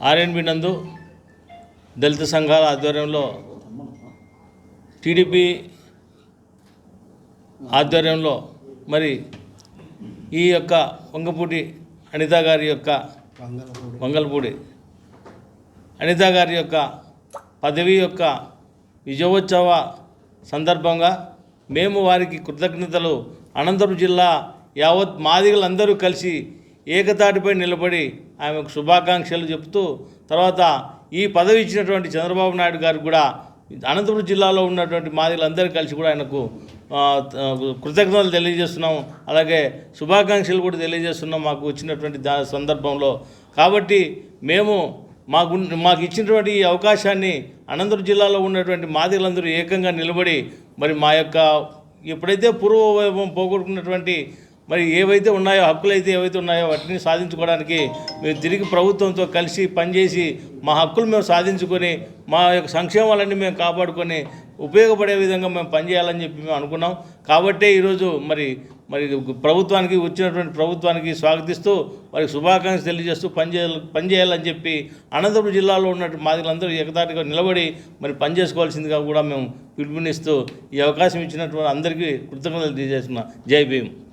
R&B నందు దళిత సంఘాల ఆధ్వర్యంలో టీడీపీ ఆధ్వర్యంలో మరి ఈ యొక్క వంగపూటి అనిత గారి యొక్క వంగల్పూడి అనిత గారి యొక్క పదవి యొక్క విజయోత్సవ సందర్భంగా మేము వారికి కృతజ్ఞతలు. అనంతపురం జిల్లా యావత్ మాదిగలందరూ కలిసి ఏకతాటిపై నిలబడి ఆమెకు శుభాకాంక్షలు చెప్తూ తర్వాత ఈ పదవి ఇచ్చినటువంటి చంద్రబాబు నాయుడు గారు కూడా అనంతపురం జిల్లాలో ఉన్నటువంటి మాదిలందరూ కలిసి కూడా ఆయనకు కృతజ్ఞతలు తెలియజేస్తున్నాం. అలాగే శుభాకాంక్షలు కూడా తెలియజేస్తున్నాం మాకు వచ్చినటువంటి దా సందర్భంలో. కాబట్టి మేము మాకు మాకు ఇచ్చినటువంటి ఈ అవకాశాన్ని అనంతపురం జిల్లాలో ఉన్నటువంటి మాదిలందరూ ఏకంగా నిలబడి మరి మా యొక్క ఎప్పుడైతే పూర్వ వైభవం పోగొట్టుకున్నటువంటి మరి ఏవైతే ఉన్నాయో హక్కులు అయితే ఏవైతే ఉన్నాయో వాటిని సాధించుకోవడానికి మేము తిరిగి ప్రభుత్వంతో కలిసి పనిచేసి మా హక్కులు మేము సాధించుకొని మా యొక్క సంక్షేమాలన్నీ మేము కాపాడుకొని ఉపయోగపడే విధంగా మేము పనిచేయాలని చెప్పి మేము అనుకున్నాం. కాబట్టే ఈరోజు మరి మరి ప్రభుత్వానికి వచ్చినటువంటి ప్రభుత్వానికి స్వాగతిస్తూ వారికి శుభాకాంక్షలు తెలియజేస్తూ పనిచేయాలి పనిచేయాలని చెప్పి అనంతపురం జిల్లాలో ఉన్నటువంటి మాదిలందరూ ఏకదాటిగా నిలబడి మరి పనిచేసుకోవాల్సిందిగా కూడా మేము పిలుపునిస్తూ ఈ అవకాశం ఇచ్చినటువంటి అందరికీ కృతజ్ఞతలు తెలియజేస్తున్నాం. జై భీమ్.